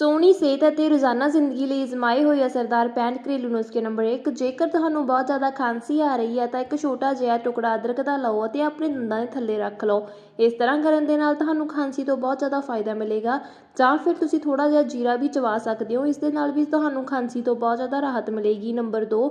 ਸੋਹਣੀ ਸਿਹਤ ਅਤੇ ਰੋਜ਼ਾਨਾ ਜ਼ਿੰਦਗੀ ਲਈ ਅਜ਼ਮਾਏ ਹੋਏ ਅਸਰਦਾਰ 65 ਘਰੇਲੂ ਨੁਸਖੇ ਨੰਬਰ 1 ਜੇਕਰ ਤੁਹਾਨੂੰ ਬਹੁਤ ਜ਼ਿਆਦਾ ਖਾਂਸੀ ਆ ਰਹੀ ਹੈ ਤਾਂ ਇੱਕ ਛੋਟਾ ਜਿਹਾ ਟੁਕੜਾ ਅਦਰਕ ਦਾ ਲਓ ਅਤੇ ਆਪਣੇ ਦੰਦਾਂ ਦੇ ਥੱਲੇ ਰੱਖ ਲਓ। ਇਸ ਤਰ੍ਹਾਂ ਕਰਨ ਦੇ ਨਾਲ ਤੁਹਾਨੂੰ ਖਾਂਸੀ ਤੋਂ ਬਹੁਤ ਜ਼ਿਆਦਾ ਫਾਇਦਾ ਮਿਲੇਗਾ। ਜਾਂ ਫਿਰ ਤੁਸੀਂ ਥੋੜਾ ਜਿਹਾ ਜੀਰਾ ਵੀ ਚਵਾ ਸਕਦੇ ਹੋ, ਇਸ ਦੇ ਨਾਲ ਵੀ ਤੁਹਾਨੂੰ ਖਾਂਸੀ ਤੋਂ ਬਹੁਤ ਜ਼ਿਆਦਾ ਰਾਹਤ ਮਿਲੇਗੀ। ਨੰਬਰ 2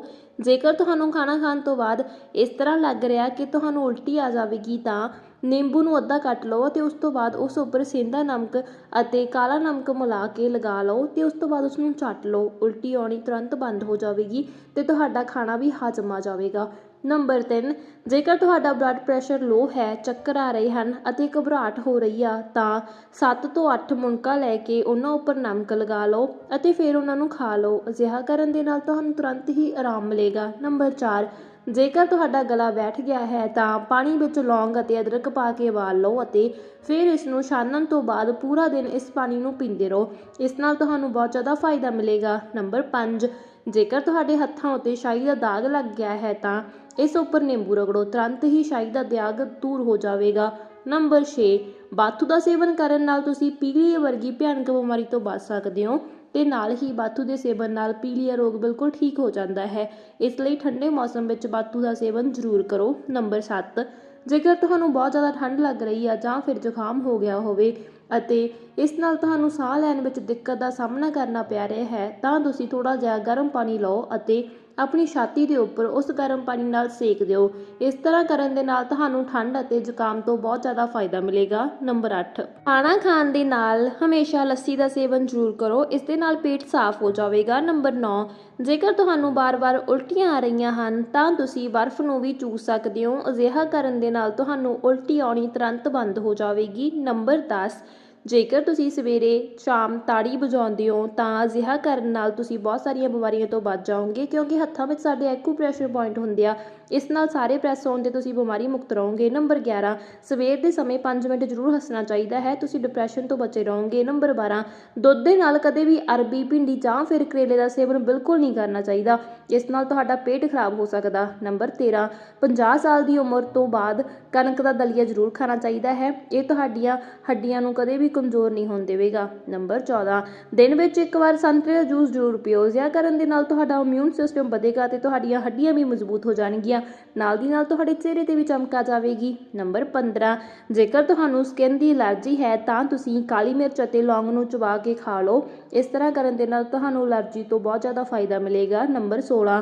ਜੇਕਰ ਤੁਹਾਨੂੰ ਖਾਣਾ ਖਾਣ ਤੋਂ ਬਾਅਦ ਇਸ ਤਰ੍ਹਾਂ ਲੱਗ ਰਿਹਾ ਕਿ ਤੁਹਾਨੂੰ ਉਲਟੀ ਆ ਜਾਵੇਗੀ, ਤਾਂ ਨਿੰਬੂ ਨੂੰ ਅੱਧਾ ਕੱਟ ਲਓ ਅਤੇ ਉਸ ਤੋਂ ਬਾਅਦ ਉਸ ਉੱਪਰ ਸੇਂਦਾ ਨਮਕ ਅਤੇ ਕਾਲਾ ਨਮਕ ਮਿਲਾ ਕੇ ਲਗਾ ਲਓ ਅਤੇ ਉਸ ਤੋਂ ਬਾਅਦ ਉਸ ਨੂੰ ਚੱਟ ਲਓ। ਉਲਟੀ ਆਉਣੀ ਤੁਰੰਤ ਬੰਦ ਹੋ ਜਾਵੇਗੀ ਅਤੇ ਤੁਹਾਡਾ ਖਾਣਾ ਵੀ ਹਜਮ ਆ ਜਾਵੇਗਾ। ਨੰਬਰ 3 ਜੇਕਰ ਤੁਹਾਡਾ ਬਲੱਡ ਪ੍ਰੈਸ਼ਰ ਲੋ ਹੈ, ਚੱਕਰ ਆ ਰਹੇ ਹਨ ਅਤੇ ਘਬਰਾਹਟ ਹੋ ਰਹੀ ਆ, ਤਾਂ 7 ਤੋਂ 8 ਮੁਣਕਾ ਲੈ ਕੇ ਉਹਨਾਂ ਉੱਪਰ ਨਮਕ ਲਗਾ ਲਓ ਅਤੇ ਫਿਰ ਉਹਨਾਂ ਨੂੰ ਖਾ ਲਓ। ਅਜਿਹਾ ਕਰਨ ਦੇ ਨਾਲ ਤੁਹਾਨੂੰ ਤੁਰੰਤ ਹੀ ਆਰਾਮ ਮਿਲੇਗਾ। ਨੰਬਰ 4 ਜੇਕਰ ਤੁਹਾਡਾ ਗਲਾ ਬੈਠ ਗਿਆ ਹੈ ਤਾਂ ਪਾਣੀ ਵਿੱਚ ਲੌਂਗ ਅਤੇ ਅਦਰਕ ਪਾ ਕੇ ਉਬਾਲ ਲਓ ਅਤੇ ਫਿਰ ਇਸ ਨੂੰ ਛਾਨਣ ਤੋਂ ਬਾਅਦ ਪੂਰਾ ਦਿਨ ਇਸ ਪਾਣੀ ਨੂੰ ਪੀਂਦੇ ਰਹੋ। ਇਸ ਨਾਲ ਤੁਹਾਨੂੰ ਬਹੁਤ ਜ਼ਿਆਦਾ ਫਾਇਦਾ ਮਿਲੇਗਾ। ਨੰਬਰ 5 ਜੇਕਰ ਤੁਹਾਡੇ ਹੱਥਾਂ ਉੱਤੇ ਸ਼ਾਹੀ ਦਾ ਦਾਗ ਲੱਗ ਗਿਆ ਹੈ ਤਾਂ ਇਸ ਉੱਪਰ ਨਿੰਬੂ ਰਗੜੋ। ਤੁਰੰਤ ਹੀ ਸ਼ਾਹੀ ਦਾ ਦਾਗ ਦੂਰ ਹੋ ਜਾਵੇਗਾ। ਨੰਬਰ 6 ਬਾਥੂ ਦਾ ਸੇਵਨ ਕਰਨ ਨਾਲ ਤੁਸੀਂ ਪੀਲੀਏ ਵਰਗੀ ਭਿਆਨਕ ਬਿਮਾਰੀ ਤੋਂ ਬਚ ਸਕਦੇ ਹੋ। ਅਤੇ ਨਾਲ ਹੀ ਬਾਥੂ ਦੇ ਸੇਵਨ ਨਾਲ ਪੀਲੀਆ ਰੋਗ ਬਿਲਕੁਲ ਠੀਕ ਹੋ ਜਾਂਦਾ ਹੈ। ਇਸ ਲਈ ਠੰਡੇ ਮੌਸਮ ਵਿੱਚ ਬਾਥੂ ਦਾ ਸੇਵਨ ਜ਼ਰੂਰ ਕਰੋ। ਨੰਬਰ 7 ਜੇਕਰ ਤੁਹਾਨੂੰ ਬਹੁਤ ਜ਼ਿਆਦਾ ਠੰਡ ਲੱਗ ਰਹੀ ਆ ਜਾਂ ਫਿਰ ਜ਼ੁਕਾਮ ਹੋ ਗਿਆ ਹੋਵੇ ਅਤੇ ਇਸ ਨਾਲ ਤੁਹਾਨੂੰ ਸਾਹ ਲੈਣ ਵਿੱਚ ਦਿੱਕਤ ਦਾ ਸਾਹਮਣਾ ਕਰਨਾ ਪੈ ਰਿਹਾ ਹੈ, ਤਾਂ ਤੁਸੀਂ ਥੋੜਾ ਜਿਹਾ ਗਰਮ ਪਾਣੀ ਲਓ ਅਤੇ ਆਪਣੀ ਛਾਤੀ ਦੇ ਉੱਪਰ ਉਸ ਗਰਮ ਪਾਣੀ ਨਾਲ ਸੇਕ ਦਿਓ। ਇਸ ਤਰ੍ਹਾਂ ਕਰਨ ਦੇ ਨਾਲ ਤੁਹਾਨੂੰ ਠੰਡ ਅਤੇ ਜ਼ੁਕਾਮ ਤੋਂ ਬਹੁਤ ਜ਼ਿਆਦਾ ਫਾਇਦਾ ਮਿਲੇਗਾ। ਨੰਬਰ 8 ਖਾਣਾ ਖਾਣ ਦੇ ਨਾਲ ਹਮੇਸ਼ਾ ਲੱਸੀ ਦਾ ਸੇਵਨ ਜ਼ਰੂਰ ਕਰੋ। ਇਸ ਦੇ ਨਾਲ ਪੇਟ ਸਾਫ਼ ਹੋ ਜਾਵੇਗਾ। ਨੰਬਰ 9 ਜੇਕਰ ਤੁਹਾਨੂੰ ਬਾਰ-ਬਾਰ ਉਲਟੀਆਂ ਆ ਰਹੀਆਂ ਹਨ, ਤਾਂ ਤੁਸੀਂ ਬਰਫ਼ ਨੂੰ ਵੀ ਚੂਸ ਸਕਦੇ ਹੋ। ਅਜਿਹਾ ਕਰਨ ਦੇ ਨਾਲ ਤੁਹਾਨੂੰ ਉਲਟੀ ਆਉਣੀ ਤੁਰੰਤ ਬੰਦ ਹੋ ਜਾਵੇਗੀ। ਨੰਬਰ 10 ਜੇਕਰ ਤੁਸੀਂ ਸਵੇਰੇ ਸ਼ਾਮ ਤਾੜੀ ਵਜਾਉਂਦੇ ਹੋ, ਤਾਂ ਅਜਿਹਾ ਕਰਨ ਨਾਲ ਤੁਸੀਂ ਬਹੁਤ ਸਾਰੀਆਂ ਬਿਮਾਰੀਆਂ ਤੋਂ ਬਚ ਜਾਓਗੇ, ਕਿਉਂਕਿ ਹੱਥਾਂ ਵਿੱਚ ਸਾਡੇ ਐਕੂਪ੍ਰੈਸ਼ਰ ਪੁਆਇੰਟ ਹੁੰਦੇ ਆ। ਇਸ ਨਾਲ ਸਾਰੇ ਪ੍ਰੈਸ ਹੋਣ ਦੇ ਤੁਸੀਂ ਬਿਮਾਰੀ ਮੁਕਤ ਰਹੋਗੇ। ਨੰਬਰ 11 ਸਵੇਰ ਦੇ ਸਮੇਂ 5 ਮਿੰਟ ਜ਼ਰੂਰ ਹੱਸਣਾ ਚਾਹੀਦਾ ਹੈ। ਤੁਸੀਂ ਡਿਪਰੈਸ਼ਨ ਤੋਂ ਬਚੇ ਰਹੋਗੇ। ਨੰਬਰ 12 ਦੁੱਧ ਦੇ ਨਾਲ ਕਦੇ ਵੀ ਅਰਬੀ ਭਿੰਡੀ ਜਾਂ ਫਿਰ ਕਰੇਲੇ ਦਾ ਸੇਵਨ ਬਿਲਕੁਲ ਨਹੀਂ ਕਰਨਾ ਚਾਹੀਦਾ ਇਸ ਨਾਲ ਤੁਹਾਡਾ ਪੇਟ ਖਰਾਬ ਹੋ ਸਕਦਾ। ਨੰਬਰ 13 50 ਸਾਲ ਦੀ ਉਮਰ ਤੋਂ ਬਾਅਦ ਕਣਕ ਦਾ ਦਲੀਆ ਜ਼ਰੂਰ ਖਾਣਾ ਚਾਹੀਦਾ ਹੈ। ਇਹ ਤੁਹਾਡੀਆਂ ਹੱਡੀਆਂ ਨੂੰ ਕਦੇ ਵੀ ਕਮਜ਼ੋਰ ਨਹੀਂ ਹੋਣ ਦੇਵੇਗਾ। ਨੰਬਰ 14 ਦਿਨ ਵਿੱਚ ਇੱਕ ਵਾਰ ਸੰਤਰੇ ਦਾ ਜੂਸ ਜ਼ਰੂਰ ਪੀਓ। ਜ਼ਿਆ ਕਰਨ ਦੇ ਨਾਲ ਤੁਹਾਡਾ ਇਮਿਊਨ ਸਿਸਟਮ ਵਧੇਗਾ ਤੇ ਤੁਹਾਡੀਆਂ ਹੱਡੀਆਂ ਵੀ ਮਜ਼ਬੂਤ ਹੋ ਜਾਣਗੀਆਂ। ਨਾਲ ਦੀ ਨਾਲ ਤੁਹਾਡੇ ਚਿਹਰੇ ਤੇ ਵੀ ਚਮਕ ਆ ਜਾਵੇਗੀ। ਨੰਬਰ 15 ਜੇਕਰ ਤੁਹਾਨੂੰ ਸਕਿਨ ਦੀ ਐਲਰਜੀ ਹੈ, ਤਾਂ ਤੁਸੀਂ ਕਾਲੀ ਮਿਰਚ ਅਤੇ ਲੌਂਗ ਨੂੰ ਚਬਾ ਕੇ ਖਾ ਲਓ। ਇਸ ਤਰ੍ਹਾਂ ਕਰਨ ਦੇ ਨਾਲ ਤੁਹਾਨੂੰ ਅਲਰਜੀ ਤੋਂ ਬਹੁਤ ਜ਼ਿਆਦਾ ਫਾਇਦਾ ਮਿਲੇਗਾ। ਨੰਬਰ 16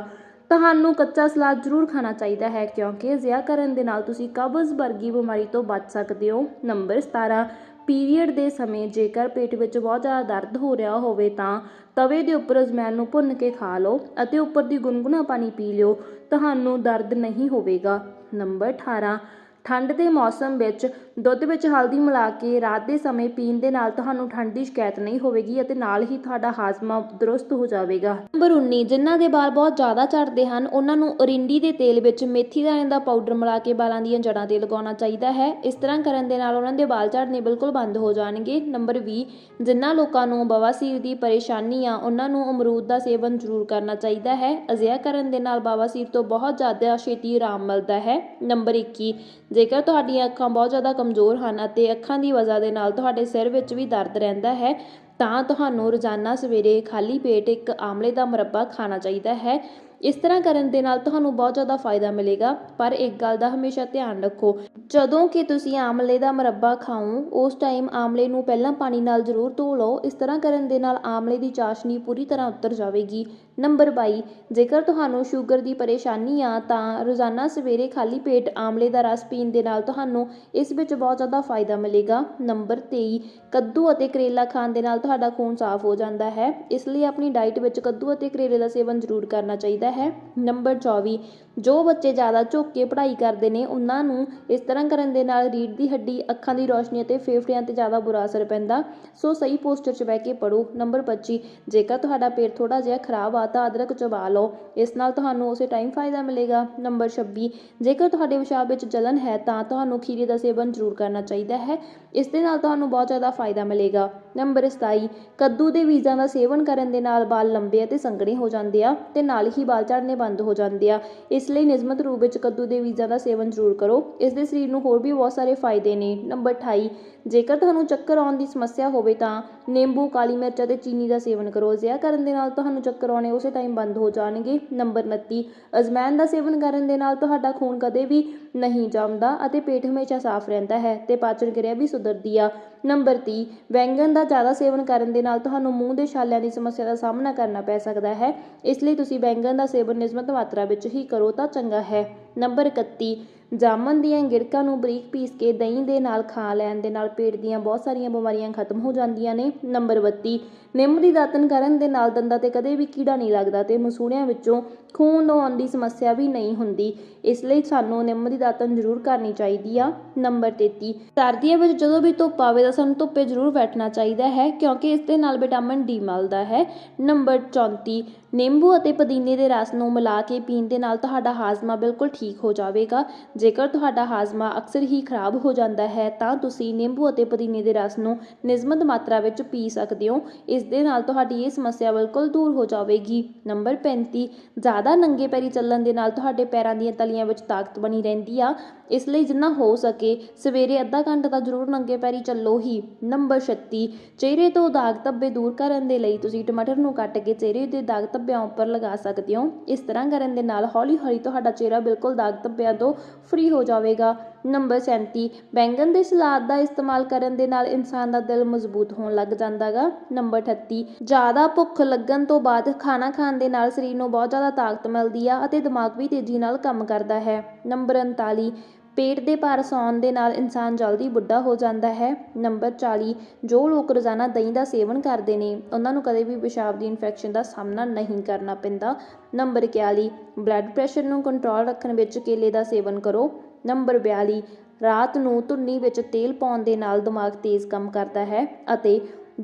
ਤੁਹਾਨੂੰ ਕੱਚਾ ਸਲਾਦ ਜ਼ਰੂਰ ਖਾਣਾ ਚਾਹੀਦਾ ਹੈ, ਕਿਉਂਕਿ ਜ਼ਿਆ ਕਰਨ ਦੇ ਨਾਲ ਤੁਸੀਂ ਕਬਜ਼ ਵਰਗੀ ਬਿਮਾਰੀ ਤੋਂ ਬਚ ਸਕਦੇ ਹੋ। ਨੰਬਰ 17 ਪੀਰੀਅਡ ਦੇ ਸਮੇਂ ਜੇਕਰ ਪੇਟ ਵਿੱਚ ਬਹੁਤ ਜ਼ਿਆਦਾ ਦਰਦ ਹੋ ਰਿਹਾ ਹੋਵੇ ਤਾਂ ਤਵੇ ਦੇ ਉੱਪਰ ਅਜਮੈਨ ਨੂੰ ਭੁੰਨ ਕੇ ਖਾ ਲਓ ਅਤੇ ਉੱਪਰ ਦੀ ਗੁਨਗੁਣਾ ਪਾਣੀ ਪੀ ਲਿਓ। ਤੁਹਾਨੂੰ ਦਰਦ ਨਹੀਂ ਹੋਵੇਗਾ। ਨੰਬਰ 18 ਠੰਡ ਦੇ ਮੌਸਮ ਵਿੱਚ ਦੁੱਧ ਵਿੱਚ ਹਲਦੀ ਮਿਲਾ ਕੇ ਰਾਤ ਦੇ ਸਮੇਂ ਪੀਣ ਦੇ ਨਾਲ ਤੁਹਾਨੂੰ ਠੰਡ ਦੀ ਸ਼ਿਕਾਇਤ ਨਹੀਂ ਹੋਵੇਗੀ ਅਤੇ ਨਾਲ ਹੀ ਤੁਹਾਡਾ ਹਾਜ਼ਮਾ ਦਰੁਸਤ ਹੋ ਜਾਵੇਗਾ। ਨੰਬਰ 19 ਜਿਨ੍ਹਾਂ ਦੇ ਵਾਲ ਬਹੁਤ ਜ਼ਿਆਦਾ ਝੜਦੇ ਹਨ, ਉਹਨਾਂ ਨੂੰ ਅਰਿੰਡੀ ਦੇ ਤੇਲ ਵਿੱਚ ਮੇਥੀ ਦਾਣੇ ਦਾ ਪਾਊਡਰ ਮਿਲਾ ਕੇ ਵਾਲਾਂ ਦੀਆਂ ਜੜ੍ਹਾਂ ਤੇ ਲਗਾਉਣਾ ਚਾਹੀਦਾ ਹੈ। ਇਸ ਤਰ੍ਹਾਂ ਕਰਨ ਦੇ ਨਾਲ ਉਹਨਾਂ ਦੇ ਵਾਲ ਝੜਨੇ ਬਿਲਕੁਲ ਬੰਦ ਹੋ ਜਾਣਗੇ। ਨੰਬਰ 20 ਜਿਨ੍ਹਾਂ ਲੋਕਾਂ ਨੂੰ ਬਵਾਸੀਰ ਦੀ ਪਰੇਸ਼ਾਨੀ ਆ, ਉਹਨਾਂ ਨੂੰ ਅਮਰੂਦ ਦਾ ਸੇਵਨ ਜ਼ਰੂਰ ਕਰਨਾ ਚਾਹੀਦਾ ਹੈ। ਅਜਿਹਾ ਕਰਨ ਦੇ ਨਾਲ ਬਵਾਸੀਰ ਤੋਂ ਬਹੁਤ ਜ਼ਿਆਦਾ ਛੇਤੀ ਆਰਾਮ ਮਿਲਦਾ ਹੈ। ਨੰਬਰ 21 ਜੇਕਰ ਤੁਹਾਡੀਆਂ ਅੱਖਾਂ ਬਹੁਤ ਜ਼ਿਆਦਾ ਕਮਜ਼ੋਰ ਹਨ ਅਤੇ ਅੱਖਾਂ ਦੀ ਵਜ੍ਹਾ ਦੇ ਨਾਲ ਤੁਹਾਡੇ ਸਿਰ ਵਿੱਚ ਵੀ ਦਰਦ ਰਹਿੰਦਾ ਹੈ, ਤਾਂ ਤੁਹਾਨੂੰ ਰੋਜ਼ਾਨਾ ਸਵੇਰੇ ਖਾਲੀ ਪੇਟ ਇੱਕ ਆਮਲੇ ਦਾ ਮੁਰੱਬਾ ਖਾਣਾ ਚਾਹੀਦਾ ਹੈ। ਇਸ ਤਰ੍ਹਾਂ ਕਰਨ ਦੇ ਨਾਲ ਤੁਹਾਨੂੰ ਬਹੁਤ ਜ਼ਿਆਦਾ ਫਾਇਦਾ ਮਿਲੇਗਾ, ਪਰ ਇੱਕ ਗੱਲ ਦਾ ਹਮੇਸ਼ਾ ਧਿਆਨ ਰੱਖੋ, ਜਦੋਂ ਕਿ ਤੁਸੀਂ ਆਮਲੇ ਦਾ ਮੁਰੱਬਾ ਖਾਓ, ਉਸ ਟਾਈਮ ਆਮਲੇ ਨੂੰ ਪਹਿਲਾਂ ਪਾਣੀ ਨਾਲ ਜ਼ਰੂਰ ਧੋ ਲਓ, ਇਸ ਤਰ੍ਹਾਂ ਕਰਨ ਦੇ ਨਾਲ ਆਮਲੇ ਦੀ ਚਾਸ਼ਨੀ ਪੂਰੀ ਤਰ੍ਹਾਂ ਉਤਰ ਜਾਵੇਗੀ। ਨੰਬਰ 22 ਜੇਕਰ ਤੁਹਾਨੂੰ ਸ਼ੂਗਰ ਦੀ ਪਰੇਸ਼ਾਨੀ ਆ, ਤਾਂ ਰੋਜ਼ਾਨਾ ਸਵੇਰੇ ਖਾਲੀ ਪੇਟ ਆਮਲੇ ਦਾ ਰਸ ਪੀਣ ਦੇ ਨਾਲ ਤੁਹਾਨੂੰ ਇਸ ਵਿੱਚ ਬਹੁਤ ਜ਼ਿਆਦਾ ਫਾਇਦਾ ਮਿਲੇਗਾ। ਨੰਬਰ 23 ਕੱਦੂ ਅਤੇ ਕਰੇਲਾ ਖਾਣ ਦੇ ਨਾਲ ਤੁਹਾਡਾ ਖੂਨ ਸਾਫ਼ ਹੋ ਜਾਂਦਾ ਹੈ, ਇਸ ਲਈ ਆਪਣੀ ਡਾਈਟ ਵਿੱਚ ਕੱਦੂ ਅਤੇ ਕਰੇਲੇ ਦਾ ਸੇਵਨ ਜ਼ਰੂਰ ਕਰਨਾ ਚਾਹੀਦਾ ਹੈ। ਨੰਬਰ 24 ਜੋ ਬੱਚੇ ਜ਼ਿਆਦਾ ਝੁੱਕ ਕੇ ਪੜ੍ਹਾਈ ਕਰਦੇ ਨੇ, ਉਹਨਾਂ ਨੂੰ ਇਸ ਤਰ੍ਹਾਂ ਕਰਨ ਦੇ ਨਾਲ ਰੀੜ੍ਹ ਦੀ ਹੱਡੀ, ਅੱਖਾਂ ਦੀ ਰੌਸ਼ਨੀ ਅਤੇ ਫੇਫੜਿਆਂ ਤੇ ਜ਼ਿਆਦਾ ਬੁਰਾ ਅਸਰ ਪੈਂਦਾ। ਸੋ ਸਹੀ ਪੋਸਚਰ 'ਚ ਬਹਿ ਕੇ ਪੜੋ ਨੰਬਰ 25 ਜੇਕਰ ਤੁਹਾਡਾ ਪੇਟ ਥੋੜਾ ਜਿਹਾ ਖਰਾਬ ਆ ਤਾਂ ਅਦਰਕ ਚਬਾ ਲਓ। ਇਸ ਨਾਲ ਤੁਹਾਨੂੰ ਉਸੇ ਟਾਈਮ ਫਾਇਦਾ ਮਿਲੇਗਾ। ਨੰਬਰ 26 ਜੇਕਰ ਤੁਹਾਡੇ ਪਿਸ਼ਾਬ ਵਿੱਚ ਜਲਨ ਹੈ ਤਾਂ ਤੁਹਾਨੂੰ ਖੀਰੇ ਦਾ ਸੇਵਨ ਜ਼ਰੂਰ ਕਰਨਾ ਚਾਹੀਦਾ ਹੈ। ਇਸ ਦੇ ਨਾਲ ਤੁਹਾਨੂੰ ਬਹੁਤ ਜ਼ਿਆਦਾ ਫਾਇਦਾ ਮਿਲੇਗਾ। ਨੰਬਰ 27 ਕੱਦੂ ਦੇ ਬੀਜਾਂ ਦਾ ਸੇਵਨ ਕਰਨ ਦੇ ਨਾਲ ਵਾਲ ਲੰਬੇ ਅਤੇ ਸੰਘਣੇ ਹੋ ਜਾਂਦੇ ਆ ਤੇ ਨਾਲ ਹੀ ਵਾਲ ਝੜਨੇ ਬੰਦ ਹੋ ਜਾਂਦੇ ਆ। ਇਸ ਇਸ ਲਈ ਨਿਯਮਤ ਰੂਪ ਵਿੱਚ ਕੱਦੂ ਦੇ ਬੀਜਾਂ ਦਾ ਸੇਵਨ ਜ਼ਰੂਰ ਕਰੋ। ਇਸ ਦੇ ਸਰੀਰ ਨੂੰ ਹੋਰ ਵੀ ਬਹੁਤ ਸਾਰੇ ਫਾਇਦੇ ਨੇ। ਨੰਬਰ 28 ਜੇਕਰ ਤੁਹਾਨੂੰ ਚੱਕਰ ਆਉਣ ਦੀ ਸਮੱਸਿਆ ਹੋਵੇ ਤਾਂ ਨਿੰਬੂ, ਕਾਲੀ ਮਿਰਚ ਅਤੇ ਚੀਨੀ ਦਾ ਸੇਵਨ ਕਰੋ। ਅਜਿਹਾ ਕਰਨ ਦੇ ਨਾਲ ਤੁਹਾਨੂੰ ਚੱਕਰ ਆਉਣੇ ਉਸੇ ਟਾਈਮ ਬੰਦ ਹੋ ਜਾਣਗੇ। ਨੰਬਰ 29 ਅਜਵਾਇਣ ਦਾ ਸੇਵਨ ਕਰਨ ਦੇ ਨਾਲ ਤੁਹਾਡਾ ਖੂਨ ਕਦੇ ਵੀ ਨਹੀਂ ਜੰਮਦਾ ਅਤੇ ਪੇਟ ਹਮੇਸ਼ਾ ਸਾਫ਼ ਰਹਿੰਦਾ ਹੈ ਤੇ ਪਾਚਨ ਕਿਰਿਆ ਵੀ ਸੁਧਰਦੀ ਆ। ਨੰਬਰ 30 ਬੈਂਗਣ ਦਾ ਜ਼ਿਆਦਾ ਸੇਵਨ ਕਰਨ ਦੇ ਨਾਲ ਤੁਹਾਨੂੰ ਮੂੰਹ ਦੇ ਛਾਲਿਆਂ ਦੀ ਸਮੱਸਿਆ ਦਾ ਸਾਹਮਣਾ ਕਰਨਾ ਪੈ ਸਕਦਾ ਹੈ। ਇਸ ਲਈ ਤੁਸੀਂ ਬੈਂਗਣ ਦਾ ਸੇਵਨ ਨਿਯਮਤ ਮਾਤਰਾ ਵਿੱਚ ਹੀ ਕਰੋ ਤਾਂ ਚੰਗਾ ਹੈ। ਨੰਬਰ 31 ਜਾਮਨ ਦੀਆਂ ਗਿੜਕਾਂ ਨੂੰ ਬਰੀਕ ਪੀਸ ਕੇ ਦਹੀਂ ਦੇ ਨਾਲ ਖਾ ਲੈਣ ਦੇ ਨਾਲ ਪੇਟ ਦੀਆਂ ਬਹੁਤ ਸਾਰੀਆਂ ਬਿਮਾਰੀਆਂ ਖਤਮ ਹੋ ਜਾਂਦੀਆਂ ਨੇ। ਨੰਬਰ 32 ਨਿੰਮ ਦੀ ਦਾਤਨ ਕਰਨ ਦੇ ਨਾਲ ਦੰਦਾਂ ਤੇ ਕਦੇ ਵੀ ਕੀੜਾ ਨਹੀਂ ਲੱਗਦਾ ਤੇ ਮਸੂੜਿਆਂ ਵਿੱਚੋਂ ਖੂਨ ਆਉਣ ਦੀ ਸਮੱਸਿਆ ਵੀ ਨਹੀਂ ਹੁੰਦੀ। ਇਸ ਲਈ ਸਾਨੂੰ ਨਿੰਮ ਦੀ ਦਾਤਨ ਜ਼ਰੂਰ ਕਰਨੀ ਚਾਹੀਦੀ ਆ। ਨੰਬਰ 33 ਸਰਦੀਆਂ ਵਿੱਚ ਜਦੋਂ ਵੀ ਧੁੱਪ ਆਵੇ ਤਾਂ ਸਾਨੂੰ ਧੁੱਪੇ ਜ਼ਰੂਰ ਬੈਠਣਾ ਚਾਹੀਦਾ ਹੈ, ਕਿਉਂਕਿ ਇਸ ਦੇ ਨਾਲ ਵਿਟਾਮਿਨ ਡੀ ਮਿਲਦਾ ਹੈ। ਨੰਬਰ 34 ਨਿੰਬੂ ਅਤੇ ਪੁਦੀਨੇ ਦੇ ਰਸ ਨੂੰ ਮਿਲਾ ਕੇ ਪੀਣ ਦੇ ਨਾਲ ਤੁਹਾਡਾ ਹਾਜ਼ਮਾ ਬਿਲਕੁਲ ਠੀਕ ਹੋ ਜਾਵੇਗਾ। ਜੇਕਰ ਤੁਹਾਡਾ ਹਾਜ਼ਮਾ ਅਕਸਰ ਹੀ ਖਰਾਬ ਹੋ ਜਾਂਦਾ ਹੈ, ਤਾਂ ਤੁਸੀਂ ਨਿੰਬੂ ਅਤੇ ਪੁਦੀਨੇ ਦੇ ਰਸ ਨੂੰ ਨਿਯਮਤ ਮਾਤਰਾ ਵਿੱਚ ਪੀ ਸਕਦੇ ਹੋ। ਇਸ ਦੇ ਨਾਲ ਤੁਹਾਡੀ ਇਹ ਸਮੱਸਿਆ ਬਿਲਕੁਲ ਦੂਰ ਹੋ ਜਾਵੇਗੀ। ਨੰਬਰ 35 ਜ਼ਿਆਦਾ ਨੰਗੇ ਪੈਰੀ ਚੱਲਣ ਦੇ ਨਾਲ ਤੁਹਾਡੇ ਪੈਰਾਂ ਦੀਆਂ ਤਲੀਆਂ ਵਿੱਚ ਤਾਕਤ ਬਣੀ ਰਹਿੰਦੀ ਆ। ਇਸ ਲਈ ਜਿੰਨਾ ਹੋ ਸਕੇ ਸਵੇਰੇ ਅੱਧਾ ਘੰਟਾ ਤਾਂ ਜ਼ਰੂਰ ਨੰਗੇ ਪੈਰੀ ਚੱਲੋ ਹੀ। ਨੰਬਰ 36 ਚਿਹਰੇ ਤੋਂ ਦਾਗ ਧੱਬੇ ਦੂਰ ਕਰਨ ਦੇ ਲਈ ਤੁਸੀਂ ਟਮਾਟਰ ਨੂੰ ਕੱਟ ਕੇ ਚਿਹਰੇ ਦੇ ਦਾਗ ਧੱਬਿਆਂ ਉੱਪਰ ਲਗਾ ਸਕਦੇ ਹੋ। ਇਸ ਤਰ੍ਹਾਂ ਕਰਨ ਦੇ ਨਾਲ ਹੌਲੀ-ਹੌਲੀ ਤੁਹਾਡਾ ਚਿਹਰਾ ਬਿਲਕੁਲ ਦਾਗ ਧੱਬਿਆਂ ਤੋਂ ਫ੍ਰੀ ਹੋ ਜਾਵੇਗਾ। ਨੰਬਰ 37 ਬੈਂਗਣ ਦੇ ਸਲਾਦ ਦਾ ਇਸਤੇਮਾਲ ਕਰਨ ਦੇ ਨਾਲ ਇਨਸਾਨ ਦਾ ਦਿਲ ਮਜ਼ਬੂਤ ਹੋਣ ਲੱਗ ਜਾਂਦਾਗਾ ਨੰਬਰ 38 ਜ਼ਿਆਦਾ ਭੁੱਖ ਲੱਗਣ ਤੋਂ ਬਾਅਦ ਖਾਣਾ ਖਾਣ ਦੇ ਨਾਲ ਸਰੀਰ ਨੂੰ ਬਹੁਤ ਜ਼ਿਆਦਾ ਤਾਕਤ ਮਿਲਦੀ ਆ ਅਤੇ ਦਿਮਾਗ ਵੀ ਤੇਜ਼ੀ ਨਾਲ ਕੰਮ ਕਰਦਾ ਹੈ। ਨੰਬਰ 39 ਪੇਟ ਦੇ ਭਾਰ ਸੌਣ ਦੇ ਨਾਲ ਇਨਸਾਨ ਜਲਦੀ ਬੁੱਢਾ ਹੋ ਜਾਂਦਾ ਹੈ। ਨੰਬਰ 40 ਜੋ ਲੋਕ ਰੋਜ਼ਾਨਾ ਦਹੀਂ ਦਾ ਸੇਵਨ ਕਰਦੇ ਨੇ, ਉਹਨਾਂ ਨੂੰ ਕਦੇ ਵੀ ਪਿਸ਼ਾਬ ਦੀ ਇਨਫੈਕਸ਼ਨ ਦਾ ਸਾਹਮਣਾ ਨਹੀਂ ਕਰਨਾ ਪੈਂਦਾ। ਨੰਬਰ 41 ਬਲੱਡ ਪ੍ਰੈਸ਼ਰ ਨੂੰ ਕੰਟਰੋਲ ਰੱਖਣ ਵਿੱਚ ਕੇਲੇ ਦਾ ਸੇਵਨ ਕਰੋ। ਨੰਬਰ 42 ਰਾਤ ਨੂੰ ਧੁੰਨੀ ਵਿੱਚ ਤੇਲ ਪਾਉਣ ਦੇ ਨਾਲ ਦਿਮਾਗ ਤੇਜ਼ ਕੰਮ ਕਰਦਾ ਹੈ ਅਤੇ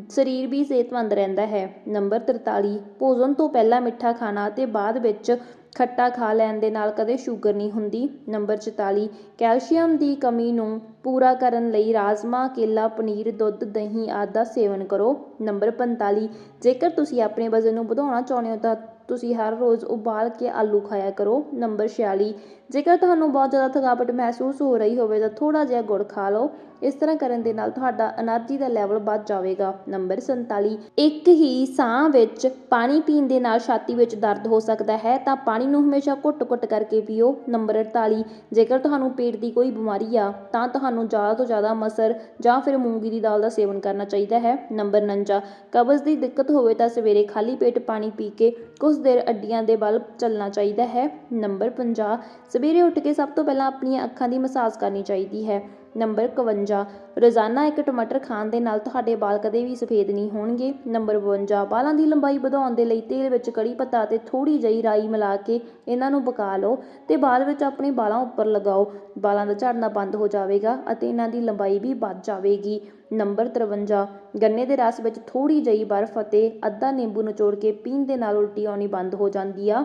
ਸਰੀਰ ਵੀ ਸਿਹਤਮੰਦ ਰਹਿੰਦਾ ਹੈ। ਨੰਬਰ 43 ਭੋਜਨ ਤੋਂ ਪਹਿਲਾਂ ਮਿੱਠਾ ਖਾਣਾ ਅਤੇ ਬਾਅਦ ਵਿੱਚ ਖੱਟਾ ਖਾ ਲੈਣ ਦੇ ਨਾਲ ਕਦੇ ਸ਼ੂਗਰ ਨਹੀਂ ਹੁੰਦੀ। ਨੰਬਰ 44 ਕੈਲਸ਼ੀਅਮ ਦੀ ਕਮੀ ਨੂੰ ਪੂਰਾ ਕਰਨ ਲਈ ਰਾਜਮਾ, ਕੇਲਾ, ਪਨੀਰ, ਦੁੱਧ, ਦਹੀਂ ਆਦਿ ਦਾ ਸੇਵਨ ਕਰੋ। ਨੰਬਰ 45 ਜੇਕਰ ਤੁਸੀਂ ਆਪਣੇ ਵਜ਼ਨ ਨੂੰ ਵਧਾਉਣਾ ਚਾਹੁੰਦੇ ਹੋ ਤਾਂ ਤੁਸੀਂ ਹਰ ਰੋਜ਼ ਉਬਾਲ ਕੇ ਆਲੂ ਖਾਇਆ ਕਰੋ। ਨੰਬਰ 46 ਜੇਕਰ ਤੁਹਾਨੂੰ ਬਹੁਤ ਜ਼ਿਆਦਾ ਥਕਾਵਟ ਮਹਿਸੂਸ ਹੋ ਰਹੀ ਹੋਵੇ ਤਾਂ ਥੋੜਾ ਜਿਹਾ ਗੁੜ ਖਾ ਲਓ। ਇਸ ਤਰ੍ਹਾਂ ਕਰਨ ਦੇ ਨਾਲ ਤੁਹਾਡਾ એનર્ਜੀ ਦਾ ਲੈਵਲ ਵੱਧ ਜਾਵੇਗਾ। ਨੰਬਰ 47 ਇੱਕ ਹੀ ਸਾਹ ਵਿੱਚ ਪਾਣੀ ਪੀਣ ਦੇ ਨਾਲ ਛਾਤੀ ਵਿੱਚ ਦਰਦ ਹੋ ਸਕਦਾ ਹੈ, ਤਾਂ ਪਾਣੀ ਨੂੰ ਹਮੇਸ਼ਾ ਘੁੱਟ-ਘੁੱਟ ਕਰਕੇ ਪੀਓ। ਨੰਬਰ 48 ਜੇਕਰ ਤੁਹਾਨੂੰ ਪੇਟ ਦੀ ਕੋਈ ਬਿਮਾਰੀ ਆ, ਤਾਂ ਤੁਹਾਨੂੰ ਜ਼ਿਆਦਾ ਤੋਂ ਜ਼ਿਆਦਾ ਮਸਰ ਜਾਂ ਫਿਰ ਮੂੰਗੀ ਦੀ ਦਾਲ ਦਾ ਸੇਵਨ ਕਰਨਾ ਚਾਹੀਦਾ ਹੈ। ਨੰਬਰ 49 ਕਬਜ਼ ਦੀ ਦਿੱਕਤ ਹੋਵੇ ਤਾਂ ਸਵੇਰੇ ਖਾਲੀ ਪੇਟ ਪਾਣੀ ਪੀ ਕੇ ਕੁਝ ਦੇਰ ਅੱਡੀਆਂ ਦੇ ਬਲ ਚੱਲਣਾ ਚਾਹੀਦਾ ਹੈ। ਨੰਬਰ 50 ਸਵੇਰੇ ਉੱਠ ਕੇ ਸਭ ਤੋਂ ਪਹਿਲਾਂ ਆਪਣੀਆਂ ਅੱਖਾਂ ਦੀ ਮਸਾਜ ਕਰਨੀ ਚਾਹੀਦੀ ਹੈ। ਨੰਬਰ 51 ਰੋਜ਼ਾਨਾ ਇੱਕ ਟਮਾਟਰ ਖਾਣ ਦੇ ਨਾਲ ਤੁਹਾਡੇ ਵਾਲ ਕਦੇ ਵੀ ਸਫੇਦ ਨਹੀਂ ਹੋਣਗੇ। ਨੰਬਰ 52 ਵਾਲਾਂ ਦੀ ਲੰਬਾਈ ਵਧਾਉਣ ਦੇ ਲਈ ਤੇਲ ਵਿੱਚ ਕੜੀ ਪੱਤਾ ਅਤੇ ਥੋੜੀ ਜਿਹੀ ਰਾਈ ਮਿਲਾ ਕੇ ਇਹਨਾਂ ਨੂੰ ਪਕਾ ਲਓ ਤੇ ਬਾਅਦ ਵਿੱਚ ਆਪਣੇ ਵਾਲਾਂ ਉੱਪਰ ਲਗਾਓ। ਵਾਲਾਂ ਦਾ ਝੜਨਾ ਬੰਦ ਹੋ ਜਾਵੇਗਾ ਅਤੇ ਇਹਨਾਂ ਦੀ ਲੰਬਾਈ ਵੀ ਵੱਧ ਜਾਵੇਗੀ। ਨੰਬਰ 53 ਗੰਨੇ ਦੇ ਰਸ ਵਿੱਚ ਥੋੜੀ ਜਿਹੀ ਬਰਫ਼ ਅਤੇ ਅੱਧਾ ਨਿੰਬੂ ਨਿਚੋੜ ਕੇ ਪੀਣ ਦੇ ਨਾਲ ਉਲਟੀ ਆਉਣੀ ਬੰਦ ਹੋ ਜਾਂਦੀ ਆ।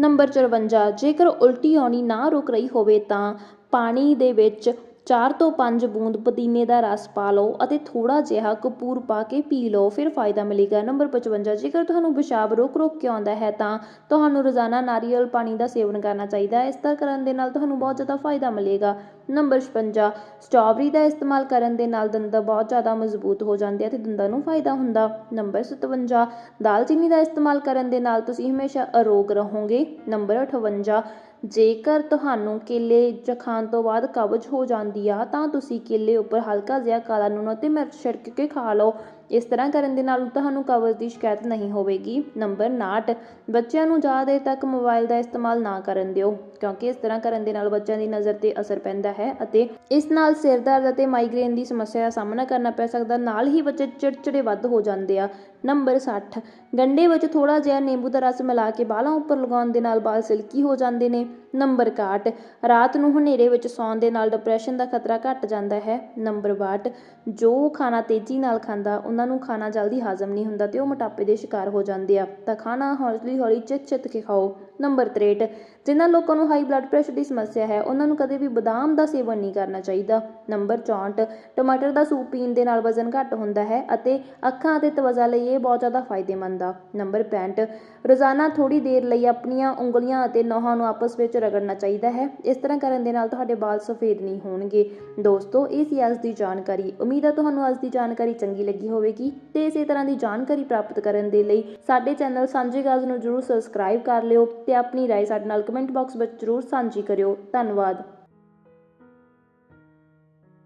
ਨੰਬਰ 54 ਜੇਕਰ ਉਲਟੀ ਆਉਣੀ ਨਾ ਰੁਕ ਰਹੀ ਹੋਵੇ ਤਾਂ ਪਾਣੀ ਦੇ ਵਿੱਚ ਚਾਰ ਤੋਂ ਪੰਜ ਬੂੰਦ ਪੁਦੀਨੇ ਦਾ ਰਸ ਪਾ ਲਓ ਅਤੇ ਥੋੜ੍ਹਾ ਜਿਹਾ ਕਪੂਰ ਪਾ ਕੇ ਪੀ ਲਓ, ਫਿਰ ਫਾਇਦਾ ਮਿਲੇਗਾ। ਨੰਬਰ 55 ਜੇਕਰ ਤੁਹਾਨੂੰ ਪਿਸ਼ਾਬ ਰੋਕ ਰੋਕ ਕੇ ਆਉਂਦਾ ਹੈ ਤਾਂ ਤੁਹਾਨੂੰ ਰੋਜ਼ਾਨਾ ਨਾਰੀਅਲ ਪਾਣੀ ਦਾ ਸੇਵਨ ਕਰਨਾ ਚਾਹੀਦਾ ਹੈ। ਇਸ ਤਰ੍ਹਾਂ ਕਰਨ ਦੇ ਨਾਲ ਤੁਹਾਨੂੰ ਬਹੁਤ ਜ਼ਿਆਦਾ ਫਾਇਦਾ ਮਿਲੇਗਾ। ਨੰਬਰ 56 ਸਟ੍ਰਾਬੇਰੀ ਦਾ ਇਸਤੇਮਾਲ ਕਰਨ ਦੇ ਨਾਲ ਦੰਦ ਬਹੁਤ ਜ਼ਿਆਦਾ ਮਜ਼ਬੂਤ ਹੋ ਜਾਂਦੇ ਆ ਤੇ ਦੰਦਾਂ ਨੂੰ ਫਾਇਦਾ ਹੁੰਦਾ। ਨੰਬਰ 57 ਦਾਲਚੀਨੀ ਦਾ ਇਸਤੇਮਾਲ ਕਰਨ ਦੇ ਨਾਲ ਤੁਸੀਂ ਹਮੇਸ਼ਾ ਅਰੋਗ ਰਹੋਗੇ। ਨੰਬਰ 58 ਜੇਕਰ ਤੁਹਾਨੂੰ ਕੇਲੇ ਜ ਖਾਣ ਤੋਂ ਬਾਅਦ ਕਬਜ਼ ਹੋ ਜਾਂਦੀ ਆ, ਤਾਂ ਤੁਸੀਂ ਕੇਲੇ ਉੱਪਰ ਹਲਕਾ ਜਿਹਾ ਕਾਲਾ ਨੂਣ ਅਤੇ ਮਿਰਚ ਛਿੜਕ ਕੇ ਖਾ ਲਓ। ਇਸ ਤਰ੍ਹਾਂ ਕਰਨ ਦੇ ਨਾਲ ਤੁਹਾਨੂੰ ਕਬਜ਼ ਦੀ ਸ਼ਿਕਾਇਤ ਨਹੀਂ ਹੋਵੇਗੀ। ਨੰਬਰ 59 ਬੱਚਿਆਂ ਨੂੰ ਜ਼ਿਆਦਾ ਦੇਰ ਤੱਕ ਮੋਬਾਈਲ ਦਾ ਇਸਤੇਮਾਲ ਨਾ ਕਰਨ ਦਿਓ, ਕਿਉਂਕਿ ਇਸ ਤਰ੍ਹਾਂ ਕਰਨ ਦੇ ਨਾਲ ਬੱਚਿਆਂ ਦੀ ਨਜ਼ਰ ਤੇ ਅਸਰ ਪੈਂਦਾ ਹੈ ਅਤੇ ਇਸ ਨਾਲ ਸਿਰ ਦਰਦ ਅਤੇ ਮਾਈਗ੍ਰੇਨ ਦੀ ਸਮੱਸਿਆ ਦਾ ਸਾਹਮਣਾ ਕਰਨਾ ਪੈ ਸਕਦਾ, ਨਾਲ ਹੀ ਬੱਚੇ ਚਿੜਚਿੜੇ ਵੱਧ ਹੋ ਜਾਂਦੇ ਆ। ਨੰਬਰ 60 ਗੰਡੇ ਵਿੱਚ ਥੋੜਾ ਜਿਹਾ ਨਿੰਬੂ ਦਾ ਰਸ ਮਿਲਾ ਕੇ ਬਾਲਾਂ ਉੱਪਰ ਲਗਾਉਣ ਦੇ ਨਾਲ ਵਾਲ ਸਿਲਕੀ ਹੋ ਜਾਂਦੇ ਨੇ। ਨੰਬਰ 61 ਰਾਤ ਨੂੰ ਹਨੇਰੇ ਵਿੱਚ ਸੌਣ ਦੇ ਨਾਲ ਡਿਪਰੈਸ਼ਨ ਦਾ ਖਤਰਾ ਘਟ ਜਾਂਦਾ ਹੈ। ਨੰਬਰ 62 ਜੋ ਖਾਣਾ ਤੇਜ਼ੀ ਨਾਲ ਖਾਂਦਾ, ਉਹਨਾਂ ਨੂੰ ਖਾਣਾ ਜਲਦੀ ਹਾਜ਼ਮ ਨਹੀਂ ਹੁੰਦਾ ਤੇ ਉਹ ਮੋਟਾਪੇ ਦੇ ਸ਼ਿਕਾਰ ਹੋ ਜਾਂਦੇ ਆ। ਤਾਂ ਖਾਣਾ ਹੌਲੀ ਹੌਲੀ ਚਿੱਤ ਚਿੱਤ ਕੇ ਖਾਓ। ਨੰਬਰ 63 ਜਿਨ੍ਹਾਂ ਲੋਕਾਂ ਨੂੰ ਹਾਈ ਬਲੱਡ ਪ੍ਰੈਸ਼ਰ ਦੀ ਸਮੱਸਿਆ ਹੈ, ਉਹਨਾਂ ਨੂੰ ਕਦੇ ਵੀ ਬਦਾਮ ਦਾ ਸੇਵਨ ਨਹੀਂ ਕਰਨਾ ਚਾਹੀਦਾ। ਨੰਬਰ 64 ਟਮਾਟਰ ਦਾ ਸੂਪ ਪੀਣ ਦੇ ਨਾਲ ਵਜ਼ਨ ਘੱਟ ਹੁੰਦਾ ਹੈ ਅਤੇ ਅੱਖਾਂ ਅਤੇ ਤਵਜਾ ਲਈ ਇਹ ਬਹੁਤ ਜ਼ਿਆਦਾ ਫਾਇਦੇਮੰਦ ਆ। ਨੰਬਰ 65 ਰੋਜ਼ਾਨਾ ਥੋੜੀ ਦੇਰ ਲਈ ਆਪਣੀਆਂ ਉਂਗਲੀਆਂ ਅਤੇ ਨਹੁਆਂ ਨੂੰ ਆਪਸ ਵਿੱਚ ਰਗੜਨਾ ਚਾਹੀਦਾ ਹੈ। ਇਸ ਤਰ੍ਹਾਂ ਕਰਨ ਦੇ ਨਾਲ ਤੁਹਾਡੇ ਵਾਲ ਸਫੇਦ ਨਹੀਂ ਹੋਣਗੇ। ਦੋਸਤੋ, ਇਹ ਸੀ ਅੱਜ ਦੀ ਜਾਣਕਾਰੀ। ਉਮੀਦ ਹੈ ਤੁਹਾਨੂੰ ਅੱਜ ਦੀ ਜਾਣਕਾਰੀ ਚੰਗੀ ਲੱਗੀ ਹੋਵੇਗੀ ਤੇ ਇਸੇ ਤਰ੍ਹਾਂ ਦੀ ਜਾਣਕਾਰੀ ਪ੍ਰਾਪਤ ਕਰਨ ਦੇ ਲਈ ਸਾਡੇ ਚੈਨਲ ਸਾਂਝੇ ਗਾਜ਼ ਨੂੰ ਜਰੂਰ ਸਬਸਕ੍ਰਾਈਬ ਕਰ ਲਿਓ ਤੇ ਆਪਣੀ ਰਾਏ ਸਾਡੇ ਨਾਲ ਕਮੈਂਟ ਬਾਕਸ ਵਿੱਚ ਜ਼ਰੂਰ ਸਾਂਝੀ ਕਰਿਓ। ਧੰਨਵਾਦ।